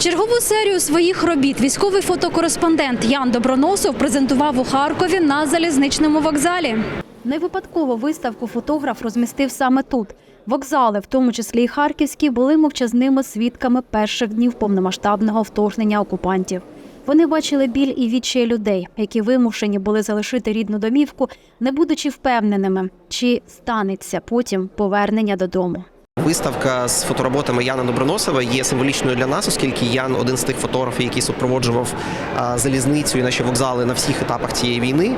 Чергову серію своїх робіт військовий фотокореспондент Ян Доброносов презентував у Харкові на залізничному вокзалі. Не випадково виставку фотограф розмістив саме тут. Вокзали, в тому числі і харківські, були мовчазними свідками перших днів повномасштабного вторгнення окупантів. Вони бачили біль і відчай людей, які вимушені були залишити рідну домівку, не будучи впевненими, чи станеться потім повернення додому. Виставка з фотороботами Яна Доброносова є символічною для нас, оскільки Ян один з тих фотографів, який супроводжував залізницю і наші вокзали на всіх етапах цієї війни.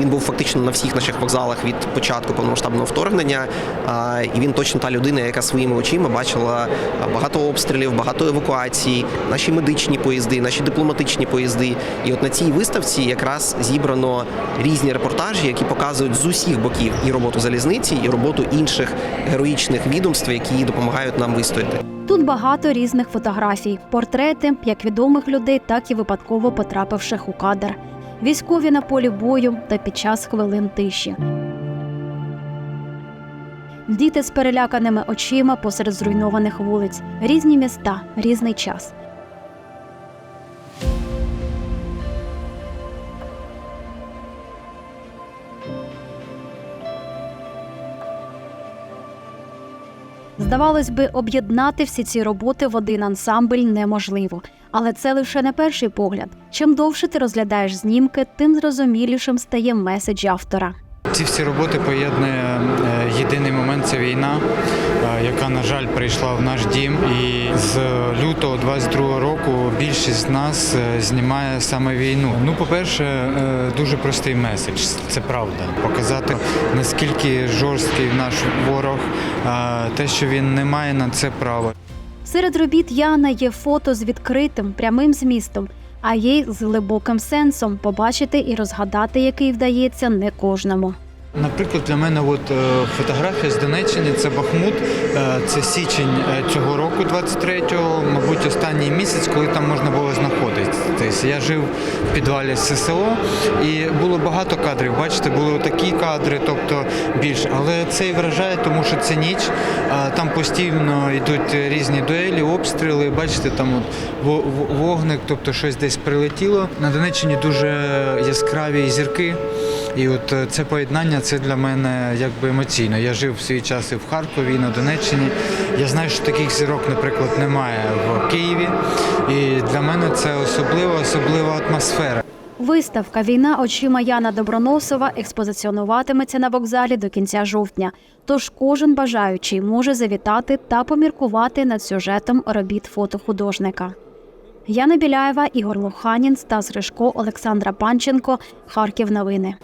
Він був фактично на всіх наших вокзалах від початку повномасштабного вторгнення. І він точно та людина, яка своїми очима бачила багато обстрілів, багато евакуацій, наші медичні поїзди, наші дипломатичні поїзди. І от на цій виставці якраз зібрано різні репортажі, які показують з усіх боків і роботу залізниці, і роботу інших героїчних відомств, які допомагають нам вистояти. Тут багато різних фотографій, портрети як відомих людей, так і випадково потрапивших у кадр. Військові на полі бою та під час хвилин тиші. Діти з переляканими очима посеред зруйнованих вулиць, різні міста, різний час. Здавалось би, об'єднати всі ці роботи в один ансамбль неможливо. Але це лише на перший погляд. Чим довше ти розглядаєш знімки, тим зрозумілішим стає меседж автора. Ці всі роботи поєднує е, єдиний момент це війна, е, яка, на жаль, прийшла в наш дім. І з лютого 22 року більшість з нас е, знімає саме війну. Ну, по-перше, дуже простий меседж. Це правда. Показати наскільки жорсткий наш ворог, те, що він не має на це права. Серед робіт Яна є фото з відкритим прямим змістом, а є з глибоким сенсом побачити і розгадати, який вдається не кожному. Наприклад, для мене от, е, фотографія з Донеччини це Бахмут, е, це січень е, цього року, 23-го, мабуть, останній місяць, коли там можна було знаходитися. Я жив в підвалі ССО і було багато кадрів. Бачите, були такі кадри, тобто більше. Але це і вражає, тому що це ніч. Там постійно йдуть різні дуелі, обстріли. Бачите, там от во- во- вогник, тобто щось десь прилетіло. На Донеччині дуже яскраві зірки. І от е, це поєднання це для мене якби емоційно. Я жив в свій час і в Харкові, і на Донеччині. Я знаю, що таких зірок, наприклад, немає в Києві. І для мене це особлива, особлива атмосфера. Виставка Війна очима Яна Доброносова експозиціонуватиметься на вокзалі до кінця жовтня. Тож кожен бажаючий може завітати та поміркувати над сюжетом робіт фотохудожника. Яна Біляєва, Ігор Лоханін, Стас Ришко, Олександра Панченко. Харків новини.